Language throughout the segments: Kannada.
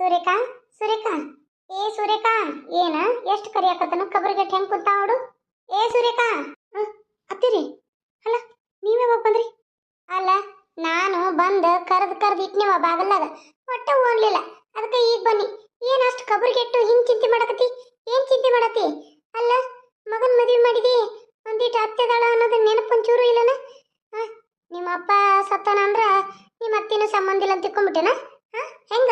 ಸೂರ್ಯಕಾ ಸೂರ್ಯಕಾ. ಏ ಸೂರ್ಯಕಾ ಏನ? ಎಷ್ಟು ಕರಿಯಾಕತ್ತನ ಕಬರ್ಗೆಟ್ ಹೆಂಗ್ ಕುಂತ ನೋಡು. ಏ ಸೂರ್ಯಕಾ ಹ್ಮ್, ಅತ್ತಿರಿ ಅಲ್ಲ ನೀವೇ ಬಂದ್ರಿ? ಅಲ್ಲ ನಾನು ಬಂದು ಕರೆದು ಕರೆದು ಇಟ್ನಿವ ಬಾಗಲ್ದಾಗ. ಒಟ್ಟ ಓಡ್ಲಿಲ್ಲ ಅದಕ್ಕೆ ಈಗ ಬನ್ನಿ. ಏನು ಅಷ್ಟು ಕಬರ್ಗೆಟ್ಟು ಹಿಂಗೆ ಚಿಂತೆ ಮಾಡಕತ್ತಿ? ಏನು ಚಿಂತೆ ಮಾಡತ್ತಿ? ಅಲ್ಲ ಮಗನ ಮದ್ವಿ ಮಾಡಿದಿ? ಒಂದಿಟ್ಟು ಅತ್ತೆದಾಳ ಅನ್ನೋದು ನೆನಪು ಒಂಚೂರು ಇಲ್ಲನ? ನಿಮ್ಮ ಅಪ್ಪ ಸತ್ತನ ಅಂದ್ರ ನಿಮ್ಮ ಅತ್ತೇನು ಸಂಬಂಧ ಇಲ್ಲ ಅಂತ ತಿಳ್ಕೊಂಬಿಟ್ಟೆನ? ಹಾ ಹೆಂಗ?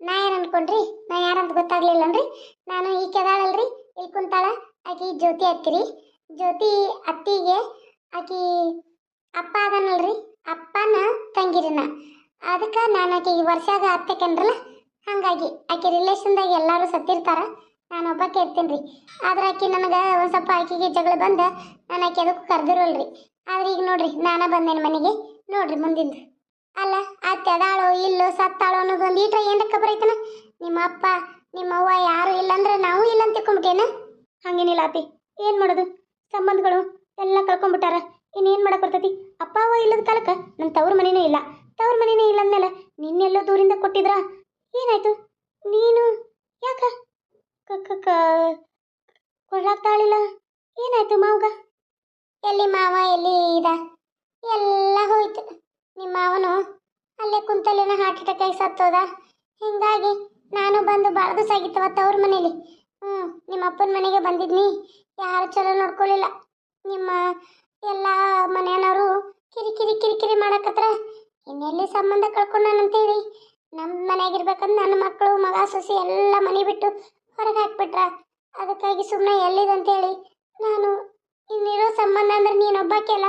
ನಾ ಏನ್ ಅನ್ಕೊಂಡ್ರಿ? ನಾ ಯಾರಂತ ಗೊತ್ತಾಗ್ಲಿಲ್ಲನ್ರಿ? ನಾನು ಈ ಕೆದಾಳಲ್ರಿ, ಇಲ್ಲಿ ಕುಂತಾಳ, ಆಕಿ ಜ್ಯೋತಿ ಅತ್ತಿರಿ. ಜ್ಯೋತಿ ಅತ್ತಿಗೆ ಆಕಿ ಅಪ್ಪ ಅದನಲ್ರಿ, ಅಪ್ಪನ ತಂಗಿರಿನ ಅದಕ್ಕೆ ನಾನು ಆಕಿಗೆ ವರ್ಷಾಗ ಅತ್ತೆಕಂದ್ರಲ್ಲ ಹಂಗಾಗಿ ಆಕೆ ರಿಲೇಷನ್ದಾಗ ಎಲ್ಲರೂ ಸತ್ತಿರ್ತಾರ, ನಾನು ಒಬ್ಬ ಇರ್ತೀನಿ ರೀ ಆದ್ರೆ ಆಕಿ ನನಗೆ ಒಂದು ಸ್ವಲ್ಪ ಆಕಿಗೆ ಜಗಳ ಬಂದ, ನಾನು ಆಕೆ ಅದಕ್ಕೂ ಕರ್ದಿರಲ್ರಿ. ಆದ್ರೆ ಈಗ ನೋಡ್ರಿ, ನಾನೇ ಬಂದೇನೆ ಮನೆಗೆ? ನೋಡ್ರಿ ಮುಂದಿಂದು. ಅಲ್ಲ, ಅತ್ತೆ ಅದಾಳೋ ಇಲ್ಲೋ ಸತ್ತಾಳೋ ಅನ್ನೋದು ಒಂದು ಈಟ್ರ ಏನ್ರ ಖಬರ್ ನಿಮ್ಮ ಅಪ್ಪ, ನಿಮ್ಮ ಅವ್ವ ಯಾರು ಇಲ್ಲ ಅಂದ್ರೆ ನಾವು ಇಲ್ಲ ಅಂತ ತಿಳ್ಕೊಂಬಿಟ್ಟೇನ ಹಂಗೇನಿಲ್ಲ ಅತಿ ಏನು ಮಾಡೋದು? ಸಂಬಂಧಗಳು ಎಲ್ಲ ಕಳ್ಕೊಂಡ್ಬಿಟ್ಟಾರ ಇನ್ನೇನು ಮಾಡಕ್ ಬರ್ತೈತಿ? ಅಪ್ಪ, ಅವ್ವ ಇಲ್ಲದ ಕಾಲಕ್ಕ ನನ್ನ ತವ್ರ ಮನೆನೇ ಇಲ್ಲ. ತವ್ರ ಮನೆನೇ ಇಲ್ಲ ಅಂದ್ಮೇಲೆ ನಿನ್ನೆಲ್ಲೋ ದೂರಿಂದ ಕೊಟ್ಟಿದ್ರ ಏನಾಯ್ತು? ನೀನು ಯಾಕ ಕೊಳ್ಳಾಗ್ತಾಳಿಲ್ಲ ಏನಾಯ್ತು ಮಾವಗ? ಎಲ್ಲಿ ಮಾವ, ಎಲ್ಲಿ ಇದ ಎಲ್ಲ ಹೋಯ್ತು. ನಿಮ್ಮ ಅವನು ಅಲ್ಲೇ ಕುಂತಲ್ಲೇನ ಹಾರ್ಟ್ ಅಟ್ಯಾಕ್ ಆಗಿ ಸತ್ತೋದ? ಹಿಂಗಾಗಿ ನಾನು ಬಂದು ಭಾಳ ದಿವಸ ಆಗಿತ್ತವ ತವ್ರ ಮನೇಲಿ. ಹ್ಞೂ ನಿಮ್ಮ ಅಪ್ಪನ ಮನೆಗೆ ಬಂದಿದ್ನಿ. ಯಾರು ಚಲೋ ನೋಡ್ಕೊಳ್ಳಿಲ್ಲ ನಿಮ್ಮ ಎಲ್ಲ ಮನೆಯವರು ಕಿರಿಕಿರಿ ಕಿರಿಕಿರಿ ಮಾಡಕತ್ರ. ಇನ್ನೆಲ್ಲಿ ಸಂಬಂಧ ಕಳ್ಕೊಂಡಾನಂತೇಳಿ? ನಮ್ಮ ಮನೆಯಾಗಿರ್ಬೇಕಂದ್ರೆ ನನ್ನ ಮಕ್ಕಳು, ಮಗ, ಸೊಸೆ ಎಲ್ಲ ಮನೆ ಬಿಟ್ಟು ಹೊರಗೆ ಹಾಕ್ಬಿಟ್ರ. ಅದಕ್ಕಾಗಿ ಸುಮ್ಮನೆ ಎಲ್ಲಿದಂತೇಳಿ ನಾನು ಇನ್ನಿರೋ ಸಂಬಂಧ ಅಂದ್ರೆ ನೀನೊಬ್ಬಾಕೆ ಅಲ್ಲ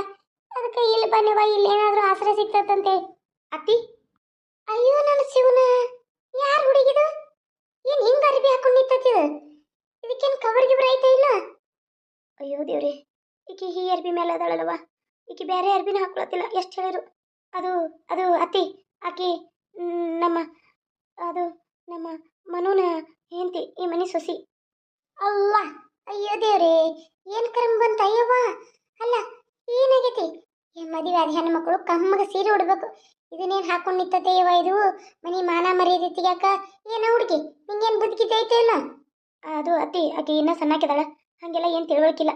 ಅದಕ್ಕೆ ಇಲ್ಲಿ ಬನ್ನಿವ ಇಲ್ಲಿ ಏನಾದರೂ ಆಸರೆ ಸಿಗ್ತದಂತೆ ಅತ್ತಿ? ಅಯ್ಯೋ, ನನ್ನ ಶಿವನ. ಯಾರು ಹುಡುಗಿದು? ಏನು ಹಿಂಗ ಅರ್ಬಿ ಹಾಕೊಂಡು ನಿಂತತಿದ ಇದಕ್ಕೇನು ಕವರ್ ಗಿಬ್ರ ಐತೆ ಇಲ್ಲ? ಅಯ್ಯೋ ದೇವ್ರಿ, ಈಕಿ ಈ ಅರ್ಬಿ ಮೇಲೆ ಅದಾಳಲ್ವ? ಈಕಿ ಬೇರೆ ಅರ್ಬಿನ ಹಾಕೊಳತಿಲ್ಲ ಎಷ್ಟು ಹೇಳಿರು. ಅದು ಅದು ಅತ್ತಿ, ಆಕಿ ನಮ್ಮ, ಅದು ನಮ್ಮ ಮನೋನ ಹೆಂಡತಿ, ಈ ಮನೆ ಸೊಸಿ. ಅಲ್ಲ, ಅಯ್ಯೋ ದೇವ್ರಿ, ಏನ್ ಕರ್ಮ ಬಂತ, ಅಯ್ಯವ್ವ? ಅಲ್ಲ, ಏನಾಗೈತಿ? ಏನ್ ಮದುವೆ ಆದ ಮಕ್ಕಳು, ಕಮ್ಮಗೆ ಸೀರೆ ಉಡ್ಬೇಕು. ಇದನ್ನೇನು ಹಾಕೊಂಡು ನಿಂತತೆ ಇವ ಇದು? ಮನಿ ಮಾನ ಮರ್ಯಾದೆ ಯಾಕ? ಏನ ಹುಡುಗಿ, ನಿಂಗೇನ್ ಇಲ್ಲ ಅದು ಅತಿ ಅತಿ ಇನ್ನ ಸಣ್ಣಾಕಿದಾಳ ಹಾಗೆಲ್ಲ ಏನು ತಿಳ್ವಳಿಕಿಲ್ಲ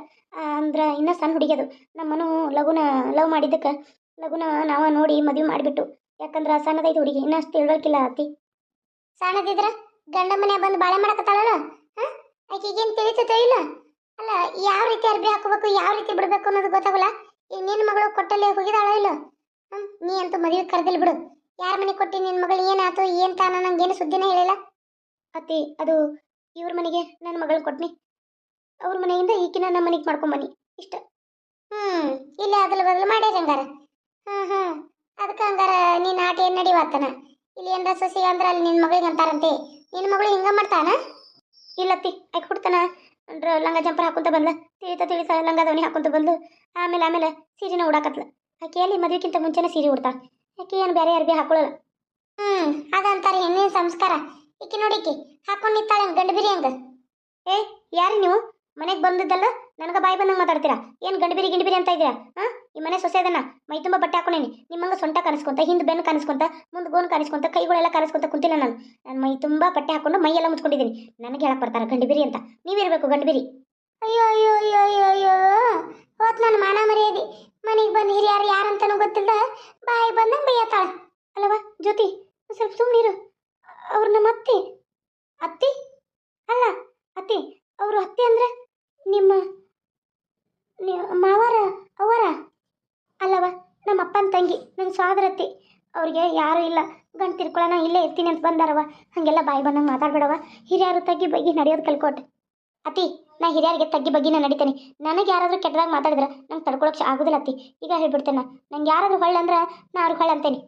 ಅಂದ್ರೆ ಇನ್ನೂ ಸಣ್ಣ ಹುಡುಗಿ ಅದು ನಮ್ಮನು ಲಗುನ ಲವ್ ಮಾಡಿದ್ದಕ್ಕ, ಲಗುನ ನಾವ ನೋಡಿ ಮದ್ವೆ ಮಾಡಿಬಿಟ್ಟು. ಯಾಕಂದ್ರೆ ಸಣ್ಣದೈತಿ ಹುಡುಗಿ ಇನ್ನಷ್ಟು ತಿಳ್ವಳಿಕಿಲ್ಲ ಅತಿ. ಸಣ್ಣದಿದ್ರ ಗಂಡ ಮನೆ ಬಂದು ಬಾಳೆ ಮಾಡಕತ್ತಾಳಲ್ಲ? ಹಾಂ? ಆಕೆಗೇನು ತಿಳಿತೈತೆ ಇಲ್ಲ? ಅಲ್ಲ, ಯಾವ ರೀತಿ ಅರ್ಬಿ ಹಾಕೋಬೇಕು, ಯಾವ ರೀತಿ ಬಿಡ್ಬೇಕು ಅನ್ನೋದು ಗೊತ್ತಾಗಲ್ಲ? ಈಗ ನಿನ್ನ ಮಗಳು ಕೊಟ್ಟಲ್ಲಿ ಹೋಗಿದಾಳೋ ಇಲ್ಲೋ? ಹ್ಮ್, ನೀ ಅಂತೂ ಮದುವೆ ಕರೆದಿಲ್ಲ ಬಿಡು. ಯಾರ ಮನೆ ಕೊಟ್ಟಿ ನಿನ್ನ ಮಗಳು ಏನಾಯ್ತು, ಏನ್ ತಾನ ನಂಗೇನು ಸುದ್ದಿನೇ ಹೇಳಿಲ್ಲ? ಅತ್ತಿ, ಅದು ಇವ್ರ ಮನೆಗೆ ನನ್ನ ಮಗಳು ಕೊಟ್ನಿ. ಅವ್ರ ಮನೆಯಿಂದ ಈಕಿನ ನಮ್ಮ ಮನೆಗೆ ಮಾಡ್ಕೊಂಬನ್ನಿ ಇಷ್ಟ. ಹ್ಮ್, ಇಲ್ಲ ಅದಲ್ ಬದಲು ಮಾಡ್ಯಾರ ಹಂಗಾರ. ಹ್ಮ್ ಹ್ಮ್. ಅದಕ್ಕೆ ಹಂಗಾರ ನೀನ್ ಆಟ ಏನ್ ನಡಿವಾತನ? ಇಲ್ಲಿ ಏನ್ರ ಸಸಿ ಅಂದ್ರ ಅಲ್ಲಿ ನಿನ್ನ ಮಗಳಿಗೆ ಅಂತಾರಂತೆ. ನಿನ್ನ ಮಗಳು ಹಿಂಗ ಮಾಡ್ತಾನ? ಇಲ್ಲತ್ತಿ ಆಕೆ ಹುಡ್ತಾನ. ಅಂದ್ರ ಲಂಗ ಜಂಪರ್ ಹಾಕೊಂತ ಬಂದ್ಲ ತಿಳಿತ ತಿಳಿತ ಲಂಗ ದವಣಿ ಹಾಕೊಂತ ಬಂದ್ಲು. ಆಮೇಲೆ ಆಮೇಲೆ ಸೀರೆನ ಉಡಾಕತ್ಲ. ಆಕೆ ಎಲ್ಲಿ ಮದುವೆಕ್ಕಿಂತ ಮುಂಚೆನೆ ಸೀರೆ ಉಡ್ತಾಳೆ. ಆಕೆ ಏನು ಬೇರೆ ಅರ್ಬಿ ಹಾಕೊಳ್ಳಲ್ಲ ಹ್ಞೂ ಅದಂತಾರೆ ಹೆಣ್ಣಿನ ಸಂಸ್ಕಾರ. ಈಕೆ ನೋಡಿಕೆ ಹಾಕೊಂಡಿತ್ತಾಳೆ ನಿಂತಾಳೆ ಗಂಡ ಬಿರಿ ಹಂಗ? ಏ ಯಾರು ನೀವು? ಮನೆಗೆ ಬಂದಿದ್ದಲ್ಲ? ನನಗೆ ಬಾಯಿ ಬಂದಂಗೆ ಮಾತಾಡ್ತೀರಾ? ಏನು ಗಂಡಬಿರಿ ಗಿಂಡಬಿರಿ ಅಂತ ಇದ್ದೀರಾ ಹಾಂ? ಈ ಮನೆ ಸೊಸೆ ಅದನ್ನ ಮೈ ತುಂಬ ಬಟ್ಟೆ ಹಾಕೊಂಡೇನಿ. ನಿಮ್ಮಂಗ ಸೊಂಟ ಕಾಣಿಸ್ಕೊಂತ, ಹಿಂದೆ ಬೆನ್ನು ಕಾಣಿಸ್ಕೊಂತ, ಮುಂದೆ ಗೋನ್ ಕಾಣಿಸ್ಕೊಂತ, ಕೈಗಳೆಲ್ಲ ಕಾಣಿಸ್ಕೊಂತ ಕುಂತಿಲ್ಲ ನಾನು. ನಾನು ಮೈ ತುಂಬ ಬಟ್ಟೆ ಹಾಕೊಂಡು ಮೈ ಎಲ್ಲ ಮುಚ್ಕೊಂಡಿದ್ದೀನಿ. ನನಗೆ ಹೇಳಕ್ಕೆ ಬರ್ತಾರ ಗಂಡಬೀರಿ ಅಂತ. ನೀವಿರ್ಬೇಕು ಗಂಡಬಿರಿ. ಅಯ್ಯೋ ಅಯ್ಯೋ ಅಯ್ಯೋ ಅಯ್ಯೋ ಅಯ್ಯೋ. ಹೋತ್ ನನ್ನ ಮಾನ ಮರ್ಯಾದೆ ಮನೆಗೆ ಬಂದು ಹಿರಿಯಾರು ಯಾರಂತನೂ ಗೊತ್ತಿಲ್ಲ. ಬಾಯಿ ಬಂದಂಗೆ ಬೈಯತ್ತಾಳ. ಅಲ್ಲವಾ ಜ್ಯೋತಿ ಸ್ವಲ್ಪ ಸುಮ್ಮನಿರು ಅವ್ರು ನಮ್ಮ ಅತ್ತೆ. ಅತ್ತಿ? ಅಲ್ಲ, ಅತ್ತಿ, ಅವರು ಅತ್ತಿ ಅಂದ್ರೆ? ನಿಮ್ಮ ಮಾವರ ಅವರ? ಅಲ್ಲವ ನಮ್ಮ ಅಪ್ಪನ ತಂಗಿ ನನ್ನ ಸೋದರತ್ತಿ ಅವ್ರಿಗೆ ಯಾರೂ ಇಲ್ಲ. ಗಂಡು ತಿರ್ಕೊಳ್ಳೋಣ ಇಲ್ಲೇ ಇರ್ತೀನಿ ಅಂತ ಬಂದಾರವ. ಹಾಗೆಲ್ಲ ಬಾಯಿ ಬಂದಂಗೆ ಮಾತಾಡ್ಬೇಡವ. ಹಿರಿಯರು ತಗ್ಗಿ ಬಗ್ಗೆ ನಡೆಯೋದು ಕಲ್ಕೊಟ್. ಅತಿ ನಾ ಹಿರಿಯರಿಗೆ ತಗ್ಗಿ ಬಗ್ಗಿನ ನಡಿತೇನೆ. ನನಗೆ ಯಾರಾದರೂ ಕೆಟ್ಟದಾಗ ಮಾತಾಡಿದ್ರೆ ನಂಗೆ ತಡ್ಕೊಳಕ್ಕೆ ಆಗೋದಿಲ್ಲ ಅತ್ತಿ. ಈಗ ಹೇಳ್ಬಿಡ್ತೇನೆ ನಂಗೆ ಯಾರಾದರೂ ಹೊಳ್ಳ ಅಂದ್ರೆ ನಾ ಅವ್ರಿಗೆ ಹೊಳ್ಳ ಅಂತೇನೆ.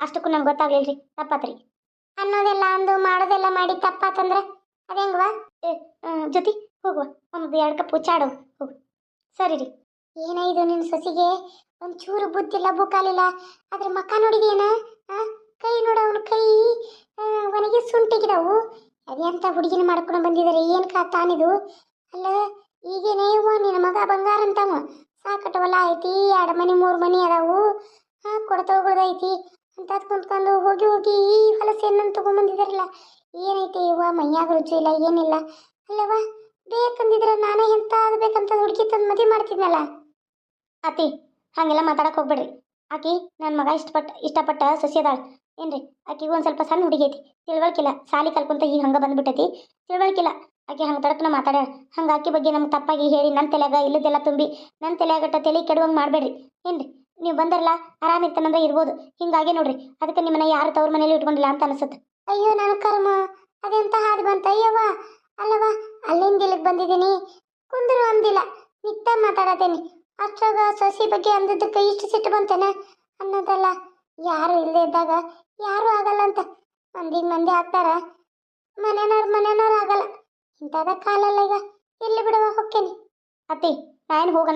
ಅಷ್ಟಕ್ಕೂ ನಂಗೆ ರೀ ತಪ್ಪಾತ್ರಿ. ಅನ್ನೋದೆಲ್ಲ ಅಂದು ಮಾಡೋದೆಲ್ಲ ಮಾಡಿ ತಪ್ಪಾತಂದ್ರೆ? ಅದೇ ಏ ಆ, ಜೊತೆ ಹೋಗುವ. ಒಂದು ಎರಡು ಕಪ್ ಚಾಡು ಹೋಗು ಸರಿ ರೀ. ಏನಾಯ್ತು ನಿನ್ನ ಸೊಸಿಗೆ? ಒಂಚೂರು ಬುದ್ಧಿಲ್ಲ ಬುಕ್ಕಾಲಿಲ್ಲ ಆದ್ರೆ ಮಕ್ಕ ನೋಡಿದೇನ ಕೈ ನೋಡ ಅವನ ಕೈ. ಒನಗೆ ಸುಂಟಿಗಿದವು. ಅದೆಂತ ಹುಡುಗಿನ ಮಾಡ್ಕೊಂಡು ಬಂದಿದ್ದಾರೆ ಏನು ಕಾ ತಾನಿದು? ಅಲ್ಲ, ಈಗೇನೇ ನಿನ್ನ ಮಗ ಬಂಗಾರ ಅಂತವ. ಸಾಕಟವಲ್ಲ ಐತಿ, ಎರಡು ಮನೆ, ಮೂರು ಮನೆ ಅದಾವು. ಹಾ ಹೋಗೋದೈತಿ ಅಂತ ಕುಂತ್ಕೊಂಡು ಹೋಗಿ ಹೋಗಿ ಈ ಹೊಲಸೇನನ್ನು ತಗೊಂಡ್ಬಂದಿದಾರಲ್ಲ ಏನೈತೆ ಇವ ಮೈಯಾಗ ರುಚಿ ಇಲ್ಲ, ಏನಿಲ್ಲ. ಅಲ್ಲವ ಬೇಕಂದಿದ್ರೆ ನಾನೇ ಎಂತ ಬೇಕಂತ ಹುಡುಕಿ ತಂದು ಮದುವೆ ಮಾಡ್ತಿದ್ನಲ್ಲ? ಅತಿ ಹಾಗೆಲ್ಲ ಮಾತಾಡಕ್ ಹೋಗ್ಬೇಡ್ರಿ. ಆಕಿ ನನ್ನ ಮಗ ಇಷ್ಟಪಟ್ಟ ಇಷ್ಟಪಟ್ಟ ಸೊಸೆ ಅದಾಳ ಏನ್ರಿ ಆಕಿಗೂ ಒಂದು ಸ್ವಲ್ಪ ಸಣ್ಣ ಹುಡುಗಿ ಐತಿ. ತಿಳ್ವಳಿಕಿಲ್ಲ, ಸಾಲಿ ಕಲ್ಕೊಂತ ಈಗ ಹಂಗೆ ಬಂದ್ಬಿಟ್ಟೈತಿ. ತಿಳ್ವಾಕಿಲ್ಲ ಆಕೆ ಹಂಗೆ ತಡಕನ ಮಾತಾಡ್ಯಾಳ. ಹಂಗೆ ಆಕಿ ಬಗ್ಗೆ ನಮ್ಗೆ ತಪ್ಪಾಗಿ ಹೇಳಿ ನನ್ನ ತಲೆಯಾಗ ಇಲ್ಲದೆಲ್ಲ ತುಂಬಿ ನನ್ನ ತಲೆಯಾಗಟ್ಟ ತಲೆ ಕೆಡುವಂಗೆ ಮಾಡಬೇಡ್ರಿ. ಏನ್ರಿ, ನೀವು ಬಂದರಲ್ಲ ಆರಾಮಿರ್ತಾನಂದ್ರೆ ಇರ್ಬೋದು. ಹಿಂಗಾಗಿ ನೋಡ್ರಿ, ಅದಕ್ಕೆ ನಿಮ್ಮನ್ನ ಯಾರು ತವ್ರ ಮನೇಲಿ ಇಟ್ಕೊಂಡಿಲ್ಲ ಅಂತ ಅನಿಸುತ್ತೆ ಅಯ್ಯೋ ನನ್ನ ಕರ್ಮ, ಅದೆಂತ ಹಾದಿ ಬಂತ? ಅಯ್ಯವ್ವ ಅಲ್ಲವ ಅಲ್ಲಿಂದ ಇಲ್ಲಿಗೆ ಬಂದಿದ್ದೀನಿ. ಕುಂದರು ಅಂದಿಲ್ಲ, ನಿತ್ಯ ಮಾತಾಡತೇನಿ ಅಷ್ಟಾಗ ಸಸಿ ಬಗ್ಗೆ ಅಂದದ್ದಕ್ಕೆ ಇಷ್ಟು ಸಿಟ್ಟು ಬಂತೇನೆ? ಅನ್ನೋದಲ್ಲ, ಯಾರು ಇಲ್ಲದೆ ಇದ್ದಾಗ ಯಾರು ಆಗಲ್ಲ ಅಂತ. ಮಂದಿಗೆ ಮಂದಿ ಆಗ್ತಾರ. ಮನೆಯವ್ರ ಮನೆಯವ್ರು ಆಗಲ್ಲ. ಇಂಥದ ಕಾಲಲ್ಲ ಈಗ. ಇಲ್ಲಿ ಬಿಡುವ ಹೊಕ್ಕೇನಿ ಅತ್ತಿ ನಾನು ಹೋಗ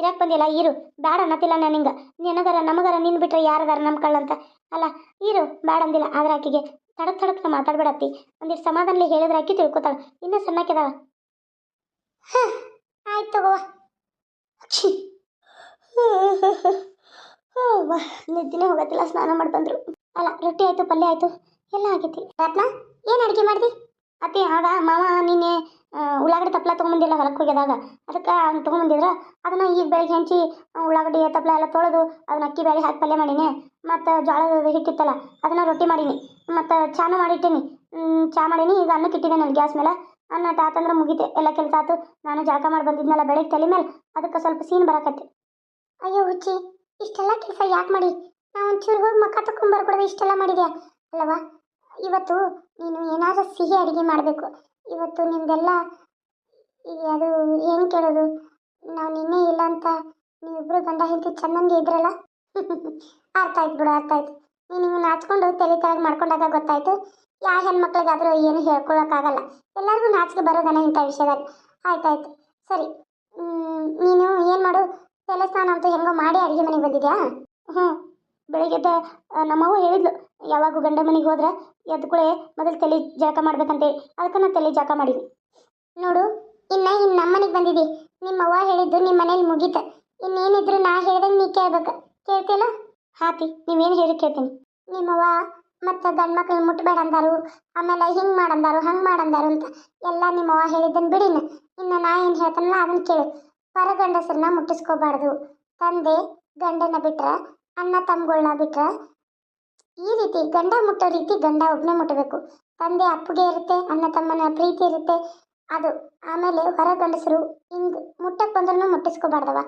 ಇರಕ್ ಬಂದಿಲ್ಲ, ಇರು. ಬೇಡ ಅನ್ನತಿಲ್ಲ ನಾನು ನಿನಗರ, ನಮಗರ, ನಿನ್ ಬಿಟ್ರೆ ಯಾರದಾರ ನಮ್ಮ ಕಳ್ಳಂತ. ಅಲ್ಲ, ಇರು. ಬೇಡ ಅಂದಿಲ್ಲ. ಆದ್ರೆ ಆಕಿಗೆ ತಡಕ್ ತಡಕ್ ಮಾತಾಡ್ಬೇಡತ್ತಿ. ಒಂದಿಷ್ಟು ಸಮಾಧಾನಲಿ ಹೇಳಿದ್ರೆ ಅಕ್ಕಿ ತಿಳ್ಕೊತಾಳ. ಇನ್ನೂ ಸಣ್ಣಕ್ಕಿದಾಳ ಆಯ್ತು ತಗೋವ ಛೀ. ನಿದ್ದಿನೇ ಹೋಗತ್ತಿಲ್ಲ, ಸ್ನಾನ ಮಾಡಿ ಬಂದ್ರು. ಅಲ್ಲ, ರೊಟ್ಟಿ ಆಯ್ತು, ಪಲ್ಯ ಆಯ್ತು, ಎಲ್ಲ ಆಗೈತಿ. ರತ್ನ, ಏನು ಅಡುಗೆ ಮಾಡ್ದಿ? ಅತ್ತೆ ಆಗ ಮಾವ ನಿನ್ನೆ ಉಳ್ಳಾಗಡ್ಡೆ ತಪ್ಪಲ ತೊಗೊಂಬಂದಿಲ್ಲ ಹೊಲಕ್ಕೆ ಹೋಗ್ಯದಾಗ ಅದಕ್ಕೆ ಅವ್ನು ತೊಗೊಂಬಂದಿದ್ರ. ಅದನ್ನ ಈಗ ಬೆಳಗ್ಗೆ ಹಂಚಿ ಉಳ್ಳಾಗಡ್ಡಿ ತಪ್ಪಲ ಎಲ್ಲ ತೊಳೆದು ಅದನ್ನ ಅಕ್ಕಿ ಬೇಳೆ ಹಾಕಿ ಪಲ್ಯ ಮಾಡೀನಿ. ಮತ್ತು ಜೋಳದ ಹಿಟ್ಟಿತ್ತಲ್ಲ, ಅದನ್ನು ರೊಟ್ಟಿ ಮಾಡೀನಿ. ಮತ್ತು ಚಾನು ಮಾಡಿಟ್ಟೀನಿ. ಚಾ ಮಾಡೀನಿ. ಈಗ ಅನ್ನಕ್ಕೆ ಇಟ್ಟಿದ್ದೇನೆ ಅಲ್ಲಿ ಗ್ಯಾಸ್ ಮೇಲೆ. ಅನ್ನ ಆತಂದ್ರೆ ಮುಗಿತೆ. ಎಲ್ಲ ಕೆಲಸ ಆತು. ನಾನು ಜಳಕ ಮಾಡಿ ಬಂದಿದ್ನಲ್ಲ ಬೆಳಗ್ಗೆ ತಲೆ ಮೇಲೆ ಅದಕ್ಕೆ ಸ್ವಲ್ಪ ಸೀನ್ ಬರಕತ್ತೆ. ಅಯ್ಯೋ ಹುಚ್ಚಿ, ಇಷ್ಟೆಲ್ಲ ಕೆಲಸ ಯಾಕೆ ಮಾಡಿ? ನಾವು ಒಂಚೂರು ಹೋಗಿ ಮಕ್ಕ ತಕ್ಕೊಂಡು ಬರ್ಕೊಡೋದು ಇಷ್ಟೆಲ್ಲ ಮಾಡಿದ್ಯಾ? ಅಲ್ಲವಾ ಇವತ್ತು ನೀನು ಏನಾದರೂ ಸಿಹಿ ಅಡುಗೆ ಮಾಡಬೇಕು. ಇವತ್ತು ನಿಮ್ದೆಲ್ಲ ಅದು ಏನು ಕೇಳೋದು? ನಾವು ನಿನ್ನೆ ಇಲ್ಲ ಅಂತ ನೀವಿಬ್ರು ಗಂಡ ಹೆಂಡತಿ ಚೆನ್ನಾಗಿ ಇದ್ರಲ್ಲ? ಅರ್ಥ ಆಯ್ತು ಬಿಡು, ಅರ್ಥ ಆಯ್ತು. ನೀನು ಹಿಂಗೆ ನಾಚ್ಕೊಂಡು ತಲೆ ತಳಗೆ ಮಾಡ್ಕೊಂಡಾಗ ಗೊತ್ತಾಯ್ತು. ಯಾವ ಹೆಣ್ಮಕ್ಳಿಗಾದರೂ ಏನು ಹೇಳ್ಕೊಳಕ್ಕಾಗಲ್ಲ. ಎಲ್ಲರಿಗೂ ನಾಚಿಕೆ ಬರೋದನ್ನ ಇಂಥ ವಿಷಯದಾಗ ಆಯ್ತಾಯ್ತು ಸರಿ. ನೀನು ಏನು ಮಾಡು? ತಲೆ ಸ್ನಾನ ಅಂತೂ ಹೆಂಗೋ ಮಾಡಿ ಅಡುಗೆ ಮನೆಗೆ ಬಂದಿದ್ಯಾ? ಹ್ಞೂ ಬೆಳಿಗ್ಗೆ ನಮ್ಮವ್ವ ಹೇಳಿದ್ಲು ಯಾವಾಗ ಗಂಡ ಮನೆಗೆ ಹೋದ್ರೆ ಎದ್ದ ಕೂಡಲೇ ಮೊದಲು ತಲೆ ಜಳಕ ಮಾಡ್ಬೇಕಂತೇಳಿ ಅದಕ್ಕೆ ನಾನು ತಲೆ ಜಳಕ ಮಾಡೀನಿ. ನೋಡು, ಇನ್ನು ಇನ್ನು ನಮ್ಮ ಮನೆಗೆ ಬಂದಿದ್ದಿ ನಿಮ್ಮವ್ವ ಹೇಳಿದ್ದು ನಿಮ್ಮ ಮನೇಲಿ ಮುಗೀತ. ಇನ್ನೇನಿದ್ರು ನಾ ಹೇಳ್ದಂಗೆ ನೀ ಕೇಳ್ಬೇಕು. ಕೇಳ್ತಿಲ್ಲ ಹಾತಿ, ನೀವೇನು ಹೇಳಿ ಕೇಳ್ತೀನಿ. ನಿಮ್ಮವ್ವ ಮತ್ತು ಗಂಡ ಮಕ್ಳು ಮುಟ್ಬೇಡ ಅಂದಾರು, ಆಮೇಲೆ ಹಿಂಗೆ ಮಾಡಂದಾರು ಹಂಗೆ ಮಾಡಂದಾರು ಅಂತ ಎಲ್ಲ ನಿಮ್ಮವ್ವ ಹೇಳಿದ್ದನ್ನು ಬಿಡಿನ. ಇನ್ನು ನಾ ಏನು ಹೇಳ್ತಾನಲ್ಲ ಅದನ್ನು ಕೇಳು. ಪರ ಗಂಡಸರನ್ನ ಮುಟ್ಟಿಸ್ಕೋಬಾರ್ದು. ತಂದೆ ಗಂಡನ ಬಿಟ್ರೆ, ಅಣ್ಣ ತಮ್ಮಗಳನ್ನ ಬಿಟ್ರೆ ಈ ರೀತಿ ಗಂಡ ಮುಟ್ಟೋ ರೀತಿ ಗಂಡ ಒಬ್ಬನೇ ಮುಟ್ಟಬೇಕು. ತಂದೆ ಅಪ್ಪಗೆ ಇರುತ್ತೆ, ಅಣ್ಣ ತಮ್ಮನ ಪ್ರೀತಿ ಇರುತ್ತೆ. ಅದು ಆಮೇಲೆ ಹೊರ ಗಂಡಸರು ಹಿಂಗೆ ಮುಟ್ಟಕ್ಕೆ ಬಂದ್ರೂ ಮುಟ್ಟಿಸ್ಕೋಬಾರ್ದವ.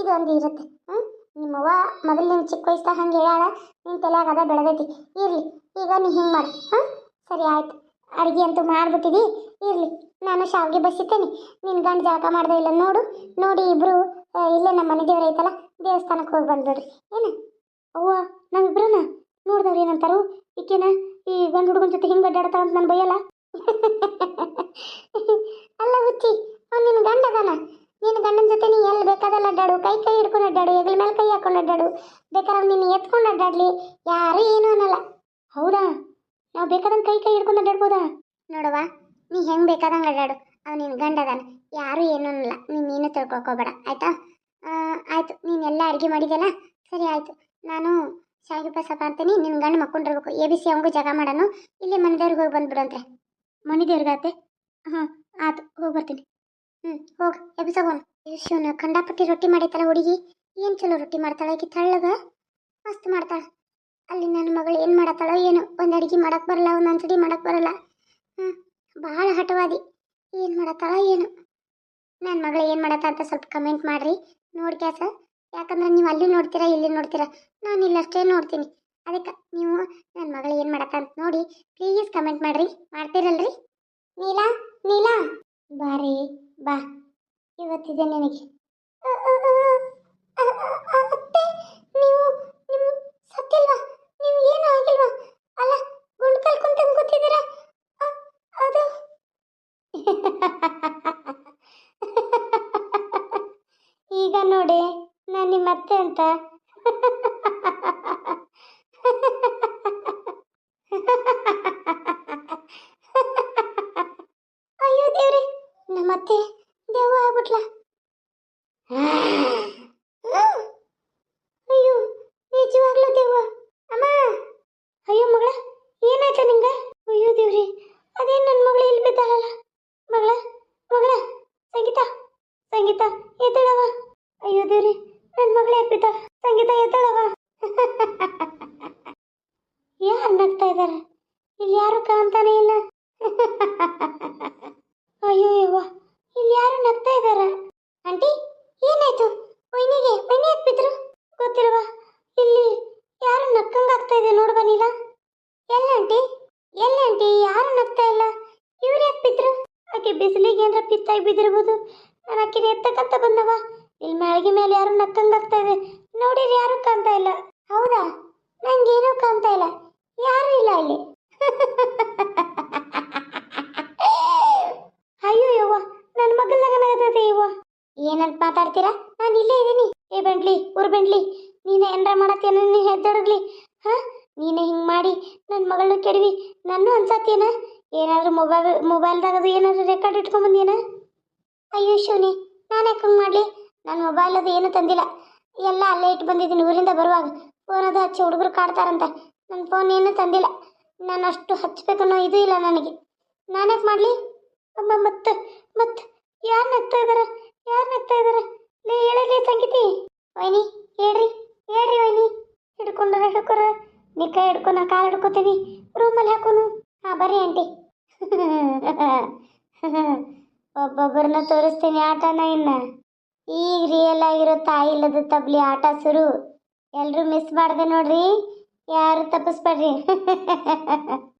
ಇದೊಂದು ಇರುತ್ತೆ. ಹ್ಞೂ ನಿಮ್ಮವ್ವ ಮೊದಲು ನೀನು ಚಿಕ್ಕ ವಯಸ್ಸಾಗ ಹಂಗೆ ಹೇಳಾಳ ನಿನ್ನ ತಲೆಯಾಗ ಅದ ಬೆಳೆದೈತಿ. ಇರಲಿ, ಈಗ ನೀ ಹಿಂಗೆ ಮಾಡಿ. ಹಾಂ ಸರಿ ಆಯ್ತು. ಅಡುಗೆ ಅಂತೂ ಮಾಡಿಬಿಟ್ಟಿದಿ. ಇರಲಿ, ನಾನು ಶಾವಿಗೆ ಬಸಿತೇನೆ ನಿನ್ನ ಗಂಡ ಜಳಕ ಮಾಡ್ದೆ ಇಲ್ಲ ನೋಡು. ನೋಡಿ ಇಬ್ರು ಇಲ್ಲೇ ನಮ್ಮ ಮನೆ ದೇವ್ರು ಐತಲ್ಲ ದೇವಸ್ಥಾನಕ್ಕೆ ಹೋಗಿ ಬಂದ್ಬಿಡ್ರಿ. ಏನು? ಅವ್ವ ನಾವಿಬ್ರನ್ನ ನೋಡ್ದವ್ರು ಏನಂತಾರು? ಈಕೆನ ಈ ಗಂಡು ಹುಡುಗನ ಜೊತೆ ಹಿಂಗೆ ಅಡ್ಡಾಡ್ತಾಳ ಅಂತ ನಾನು ಬೈಯಲ್ಲ? ಅಲ್ಲ ಹುಚ್ಚಿ, ಅವ್ನು ನಿನ್ನ ಗಂಡ ಅದಾನ ನಿನ್ನ ಗಂಡನ ಜೊತೆ ನೀ ಎಲ್ಲಿ ಬೇಕಾದಲ್ಲ ಅಡ್ಡಾಡು? ಕೈ ಕೈ ಹಿಡ್ಕೊಂಡು ಅಡ್ಡಾಡು, ಹೆಗಲ ಮೇಲೆ ಕೈ ಹಾಕೊಂಡು ಅಡ್ಡಾಡು. ಬೇಕಾದ್ರೆ ನಿನ್ನ ಎತ್ಕೊಂಡು ಅಡ್ಡಾಡ್ಲಿ. ಯಾರು ಏನೂ ಅನ್ನಲ್ಲ. ಹೌದಾ? ನಾವು ಬೇಕಾದಂಗೆ ಕೈ ಕೈ ಹಿಡ್ಕೊಂಡು ಅಡ್ಡಾಡ್ಬೋದಾ? ನೋಡವ್ವ, ನೀ ಹೆಂಗೆ ಬೇಕಾದಂಗೆ ಅಡ್ಡಾಡು. ಅವ್ನು ನಿನ್ನ ಗಂಡ ಅದಾನ ಯಾರು ಏನೂ ಅನ್ನಲ್ಲ. ನೀನು ನೀನು ತಿಳ್ಕೊಕೋಬೇಡ ಆಯಿತು? ಆಯ್ತು. ನೀನೆಲ್ಲ ಅಡುಗೆ ಮಾಡಿದೆಯಲ್ಲ? ಸರಿ, ಆಯಿತು. ನಾನು ಶಾವಿಗೆ ಪಾಯಸ ಮಾಡ್ತೀನಿ ನಿನ್ನ ಗಂಡ ಮಕ್ಕೊಂಡಿರ್ಬೇಕು. ಎ ಬಿ ಸಿ ಅವಂಗೂ ಜಾಗ ಮಾಡೋಣ ಇಲ್ಲಿ ಮನೆದೇವ್ರಿಗೆ ಹೋಗಿ ಬಂದ್ಬಿಡಂತೆ ಮನೆದೇವ್ರಿಗಾತೆ? ಆತೆ ಹಾಂ ಆತು ಹೋಗಿ ಬರ್ತೀನಿ. ಹ್ಞೂ ಹೋಗಿ ಎಬ್ಸಗೋನು ಶಿವನು ಕಂಡಾಪಟ್ಟಿ ರೊಟ್ಟಿ ಮಾಡಿತ್ತಲ್ಲ ಹುಡುಗಿ? ಏನು ಚಲೋ ರೊಟ್ಟಿ ಮಾಡ್ತಾಳೆ? ಆಕಿ ತಳ್ಳಗ? ಮಸ್ತ್ ಮಾಡ್ತಾಳೆ. ಅಲ್ಲಿ ನನ್ನ ಮಗಳು ಏನು ಮಾಡತ್ತಾಳೋ ಏನು. ಒಂದು ಅಡುಗೆ ಮಾಡಕ್ಕೆ ಬರಲ್ಲ ಒಂದು ಅಂಚಡಿ ಮಾಡಕ್ಕೆ ಬರಲ್ಲ. ಹ್ಞೂ ಭಾಳ ಹಠವಾದಿ. ಏನು ಮಾಡತ್ತಾಳೋ ಏನು. ನನ್ನ ಮಗಳು ಏನು ಮಾಡತ್ತ ಅಂತ ಸ್ವಲ್ಪ ಕಮೆಂಟ್ ಮಾಡಿರಿ. ನೋಡಿ ಕ್ಯಾಸ ಯಾಕಂದ್ರೆ ನೀವು ಅಲ್ಲಿ ನೋಡ್ತೀರಾ, ಇಲ್ಲಿ ನೋಡ್ತೀರಾ? ನಾನು ಇಲ್ಲಷ್ಟೇ ನೋಡ್ತೀನಿ. ಅದಕ್ಕೆ ನೀವು ನನ್ನ ಮಗಳು ಏನು ಮಾಡತ್ತಂತ ನೋಡಿ ಪ್ಲೀಸ್ ಕಮೆಂಟ್ ಮಾಡಿರಿ. ಮಾಡ್ತೀರಲ್ರಿ? ನೀಲಾ ನೀಲಾ? ಬಾರಿ ಬಾ. ಇವತ್ತಿದೆ ನಿನಗೆ. ಈಗ ನೋಡಿ. ನಾನು ನಿಮ್ಮ ಅತ್ತೆ ಅಂತ. ಅಯ್ಯೋ ದೇವ್ರಿ ನಮ್ಮ ಅತ್ತೆ ದೇವ ಆಗ್ಬಿಟ್ಲ ಅಯ್ಯೋ ನಿಜವಾಗ್ಲೂ ದೇವ ಅಮ್ಮ ಇಲ್ಲಿ ಯಾರು ಕಾಣ್ತಾನೆ ಇಲ್ಲ ಅಯ್ಯೋ ಯವ್ವ ಇಲ್ಲಿ ಯಾರು ನಗ್ತಾ ಇದ್ದಾರ ಆಂಟಿ ಏನಾಯ್ತು ವೈನಿಗೆ ವೈನಿ ಯಾಕೆ ಬಿದ್ರು ಗೊತ್ತಿಲ್ವಾ ಇಲ್ಲಿ ಯಾರು ನಕ್ಕಂಗ್ ಆಗ್ತಾ ಇದೆ ನೋಡ್ ಬನ್ನಿಲ್ಲ ಎಲ್ಲ ಆಂಟಿ ಎಲ್ಲ ಆಂಟಿ ಯಾರು ನಗ್ತಾ ಇಲ್ಲ ಇವ್ರು ಯಾಕೆ ಬಿದ್ರು ಆಕೆ ಬಿಸಿಲಿಗೆ ಏನಾರ ಪಿತ್ತಾಗಿ ಬಿದ್ದಿರ್ಬೋದು ನಾನು ಆಕಿನ ಎತ್ತಕ್ಕಂತ ಬಂದವ. ಇಲ್ಲಿ ಮ್ಯಾಳಗಿ ಮೇಲೆ ಯಾರು ನಕ್ಕಂಗಾಗ್ತಾ ಇದೆ. ನೋಡಿರಿ ಮೊಬೈಲ್ದಾಗ ಅದು ಏನಾದ್ರು ರೆಕಾರ್ಡ್ ಇಟ್ಕೊಂಬಂದೇನ ಅಯ್ಯೋ ಶಿವನಿ, ನಾನು ಯಾಕೆ ಹಂಗೆ ಮಾಡಲಿ? ನನ್ನ ಮೊಬೈಲ್ ಅದು ಏನೂ ತಂದಿಲ್ಲ. ಎಲ್ಲ ಅಲ್ಲೇ ಇಟ್ಟು ಬಂದಿದ್ದೀನಿ ಊರಿಂದ ಬರುವಾಗ. ಫೋನ್ ಅದು ಹಚ್ಚಿ ಹುಡುಗರು ಕಾಡ್ತಾರಂತ. ನನ್ನ ಫೋನ್ ಏನೂ ತಂದಿಲ್ಲ. ನಾನು ಅಷ್ಟು ಹಚ್ಚಬೇಕನ್ನೋ ಇದು ಇಲ್ಲ ನನಗೆ. ನಾನ್ಯಾಕೆ ಮಾಡಲಿ? ಅಮ್ಮ, ಮತ್ತೆ ಮತ್ತೆ, ಯಾರು ನಗ್ತಾ ಇದಾರೆ? ಯಾರು ನಗ್ತಾ ಇದಾರೆ? ಲೇ ಹೇಳಲಿ ಸಂಗೀತಿ. ವೈನಿ, ಹೇಳ್ರಿ ಹೇಳ್ರಿ ವೈನಿ. ಹಿಡ್ಕೊಂಡ್ರೆ ಹಿಡ್ಕೊರ ನೀ ಕೈ ಹಿಡ್ಕೊ ನಾ ಕಾಲು ಹಿಡ್ಕೊತೀನಿ. ರೂಮಲ್ಲಿ ಹಾಕೋನು? ಹಾಂ, ಬರ್ರಿ ಆಂಟಿ. ಒಬ್ಬೊಬ್ಬರನ್ನ ತೋರಿಸ್ತೀನಿ ಆಟನ ಇನ್ನ. ಈಗ ರಿಯಲ್ ಆಗಿರೋ ತಾಯಿ ಇಲ್ಲದ ತಬ್ಲಿ ಆಟ ಶುರು. ಎಲ್ಲರೂ ಮಿಸ್ ಮಾಡಿದೆ ನೋಡ್ರಿ. ಯಾರು ತಪ್ಪಿಸ್ಬೇಡ್ರಿ.